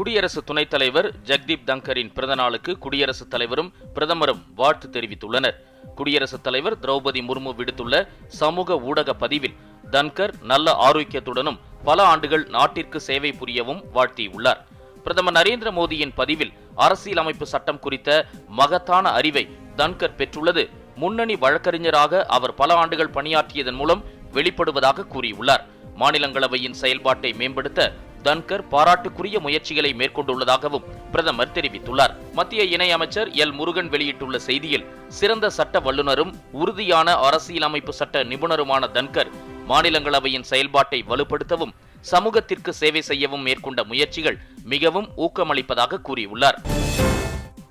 குடியரசு துணைத் தலைவர் ஜெக்தீப் தங்கரின் பிறந்தநாளுக்கு குடியரசுத் தலைவரும் பிரதமரும் வாழ்த்து தெரிவித்துள்ளனர். குடியரசுத் தலைவர் திரௌபதி முர்மு விடுத்துள்ள சமூக ஊடக பதிவில் தன்கர் நல்ல ஆரோக்கியத்துடனும் பல ஆண்டுகள் நாட்டிற்கு சேவை புரியவும் வாழ்த்தியுள்ளார். பிரதமர் நரேந்திர மோடியின் பதிவில் அரசியலமைப்பு சட்டம் குறித்த மகத்தான அறிவை தன்கர் பெற்றுள்ளது. முன்னணி வழக்கறிஞராக அவர் பல ஆண்டுகள் பணியாற்றியதன் மூலம் வெளிப்படுவதாக கூறியுள்ளார். மாநிலங்களவையின் செயல்பாட்டை மேம்படுத்த தன்கர் பாராட்டுக்குரிய முயற்சிகளை மேற்கொண்டுள்ளதாகவும் பிரதமர் தெரிவித்துள்ளார். மத்திய இணையமைச்சர் எல் முருகன் வெளியிட்டுள்ள செய்தியில் சிறந்த சட்ட வல்லுநரும் உறுதியான அரசியலமைப்பு சட்ட நிபுணருமான தன்கர் மாநிலங்களவையின் செயல்பாட்டை வலுப்படுத்தவும் சமூகத்திற்கு சேவை செய்யவும் மேற்கொண்ட முயற்சிகள் மிகவும் ஊக்கமளிப்பதாக கூறியுள்ளார்.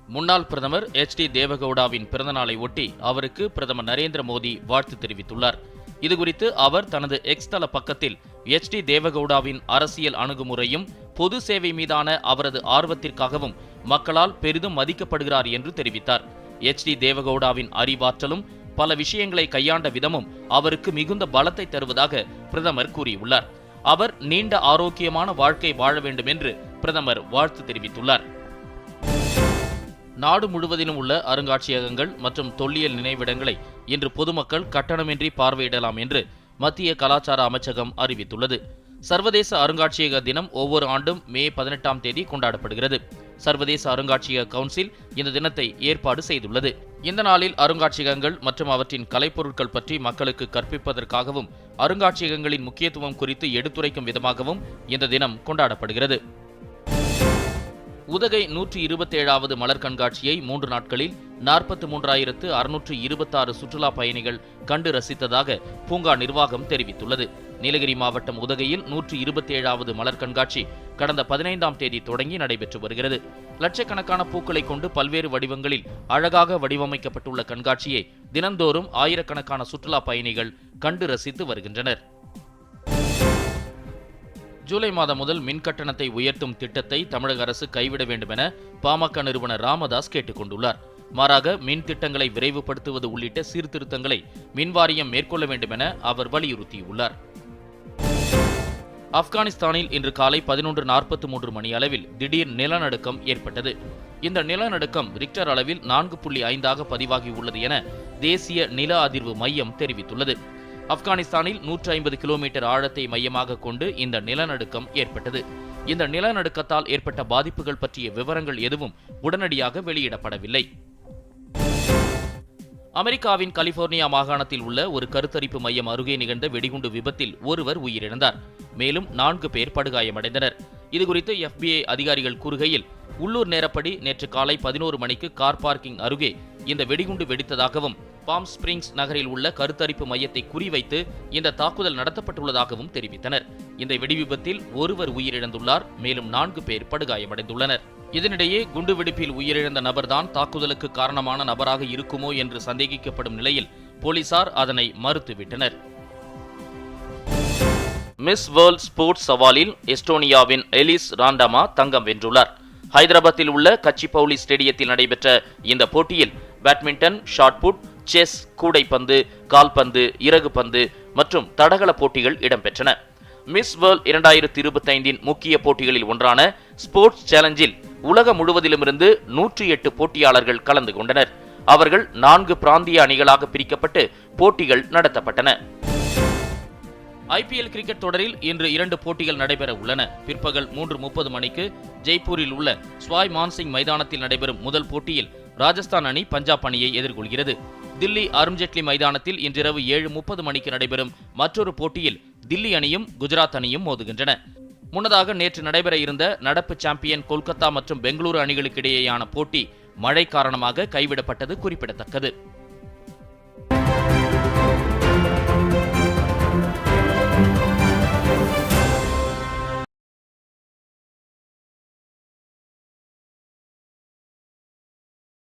முன்னாள் பிரதமர் எச் டி தேவகவுடாவின் பிறந்தநாளை ஒட்டி அவருக்கு பிரதமர் நரேந்திர மோடி வாழ்த்து தெரிவித்துள்ளார். இதுகுறித்து அவர் தனது எக்ஸ் தள பக்கத்தில் எச் டி தேவகவுடாவின் அரசியல் அணுகுமுறையும் பொது சேவை மீதான அவரது ஆர்வத்திற்காகவும் மக்களால் பெரிதும் மதிக்கப்படுகிறார் என்று தெரிவித்தார். எச் டி தேவகவுடாவின் அறிவாற்றலும் பல விஷயங்களை கையாண்ட விதமும் அவருக்கு மிகுந்த பலத்தை தருவதாக பிரதமர் கூறியுள்ளார். அவர் நீண்ட ஆரோக்கியமான வாழ்க்கை வாழ வேண்டும் என்று பிரதமர் வாழ்த்து தெரிவித்துள்ளார். நாடு முழுவதிலும் உள்ள அருங்காட்சியகங்கள் மற்றும் தொல்லியல் நினைவிடங்களை இன்று பொதுமக்கள் கட்டணமின்றி பார்வையிடலாம் என்று மத்திய கலாச்சார அமைச்சகம் அறிவித்துள்ளது. சர்வதேச அருங்காட்சியக தினம் ஒவ்வொரு ஆண்டும் மே பதினெட்டாம் தேதி கொண்டாடப்படுகிறது. சர்வதேச அருங்காட்சியக கவுன்சில் இந்த தினத்தை ஏற்பாடு செய்துள்ளது. இந்த நாளில் அருங்காட்சியகங்கள் மற்றும் அவற்றின் கலைப்பொருட்கள் பற்றி மக்களுக்கு கற்பிப்பதற்காகவும் அருங்காட்சியகங்களின் முக்கியத்துவம் குறித்து எடுத்துரைக்கும் விதமாகவும் இந்த தினம் கொண்டாடப்படுகிறது. உதகை நூற்றி இருபத்தேழாவது மலர் கண்காட்சியை மூன்று நாட்களில் நாற்பத்தி மூன்றாயிரத்து அறுநூற்று இருபத்தாறு சுற்றுலா பயணிகள் கண்டு ரசித்ததாக பூங்கா நிர்வாகம் தெரிவித்துள்ளது. நீலகிரி மாவட்டம் உதகையில் நூற்றி இருபத்தேழாவது மலர் கண்காட்சி கடந்த பதினைந்தாம் தேதி தொடங்கி நடைபெற்று வருகிறது. லட்சக்கணக்கான பூக்களை கொண்டு பல்வேறு வடிவங்களில் அழகாக வடிவமைக்கப்பட்டுள்ள கண்காட்சியை தினந்தோறும் ஆயிரக்கணக்கான சுற்றுலா பயணிகள் கண்டு ரசித்து வருகின்றனர். ஜூலை மாதம் முதல் மின் கட்டணத்தை உயர்த்தும் திட்டத்தை தமிழக அரசு கைவிட வேண்டும் என பாமக நிறுவனர் ராமதாஸ் கேட்டுக் கொண்டுள்ளார். மாறாக மின் திட்டங்களை விரைவுபடுத்துவது உள்ளிட்ட சீர்திருத்தங்களை மின் வாரியம் மேற்கொள்ள வேண்டும் என அவர் வலியுறுத்தியுள்ளார். ஆப்கானிஸ்தானில் இன்று காலை பதினொன்று நாற்பத்தி மூன்று மணி அளவில் திடீர் நிலநடுக்கம் ஏற்பட்டது. இந்த நிலநடுக்கம் ரிக்டர் அளவில் நான்கு புள்ளி ஐந்தாக பதிவாகியுள்ளது என தேசிய நில அதிர்வு மையம் தெரிவித்துள்ளது. ஆப்கானிஸ்தானில் நூற்றி ஐம்பது கிலோமீட்டர் ஆழத்தை மையமாக கொண்டு இந்த நிலநடுக்கம் ஏற்பட்டது. இந்த நிலநடுக்கத்தால் ஏற்பட்ட பாதிப்புகள் பற்றிய விவரங்கள் எதுவும் உடனடியாக வெளியிடப்படவில்லை. அமெரிக்காவின் கலிபோர்னியா மாகாணத்தில் உள்ள ஒரு கருத்தரிப்பு மையம் அருகே நிகழ்ந்த வெடிகுண்டு விபத்தில் ஒருவர் உயிரிழந்தார். மேலும் நான்கு பேர் படுகாயமடைந்தனர். இதுகுறித்து எஃபிஐ அதிகாரிகள் கூறுகையில் உள்ளூர் நேரப்படி நேற்று காலை பதினோரு மணிக்கு கார் பார்க்கிங் அருகே இந்த வெடிகுண்டு வெடித்ததாகவும் பாம் ஸ்பிரிங்ஸ் நகரில் உள்ள கருத்தரிப்பு மையத்தை குறிவைத்து இந்த தாக்குதல் நடத்தப்பட்டுள்ளதாகவும் தெரிவித்தனர். இந்த வெடிவிபத்தில் ஒருவர் உயிரிழந்துள்ளார் மேலும் நான்கு பேர் படுகாயமடைந்துள்ளனர். இதனிடையே குண்டுவெடிப்பில் உயிரிழந்த நபர்தான் தாக்குதலுக்கு காரணமான நபராக இருக்குமோ என்று சந்தேகிக்கப்படும் நிலையில் போலீசார் அதனை மறுத்துவிட்டனர். மிஸ் வேர்ல்ட் ஸ்போர்ட்ஸ் சவாலில் எஸ்டோனியாவின் எலிஸ் ராண்டமா தங்கம் வென்றுள்ளார். ஹைதராபாத்தில் உள்ள கச்சிபவுலி ஸ்டேடியத்தில் நடைபெற்ற இந்த போட்டியில் பேட்மிண்டன் ஷாட்புட் செஸ் கூடைப்பந்து கால்பந்து இறகு பந்து மற்றும் தடகள போட்டிகள் இடம்பெற்றன. மிஸ் வேர்ல்ட் இரண்டாயிரத்தி இருபத்தைந்தின் முக்கிய போட்டிகளில் ஒன்றான ஸ்போர்ட்ஸ் சேலஞ்சில் உலகம் முழுவதிலுமிருந்து நூற்றி எட்டு போட்டியாளர்கள் கலந்து கொண்டனர். அவர்கள் நான்கு பிராந்திய அணிகளாக பிரிக்கப்பட்டு போட்டிகள் நடத்தப்பட்டன. ஐபிஎல் கிரிக்கெட் தொடரில் இன்று இரண்டு போட்டிகள் நடைபெற உள்ளன. பிற்பகல் மூன்று முப்பது மணிக்கு ஜெய்ப்பூரில் உள்ள ஸ்வாய் மான்சிங் மைதானத்தில் நடைபெறும் முதல் போட்டியில் ராஜஸ்தான் அணி பஞ்சாப் அணியை எதிர்கொள்கிறது. தில்லி அருண்ஜேட்லி மைதானத்தில் இன்றிரவு ஏழு முப்பது மணிக்கு நடைபெறும் மற்றொரு போட்டியில் தில்லி அணியும் குஜராத் அணியும் மோதுகின்றன. முன்னதாக நேற்று நடைபெற இருந்த நடப்பு சாம்பியன் கொல்கத்தா மற்றும் பெங்களூரு அணிகளுக்கிடையேயான போட்டி மழை காரணமாக கைவிடப்பட்டது குறிப்பிடத்தக்கது.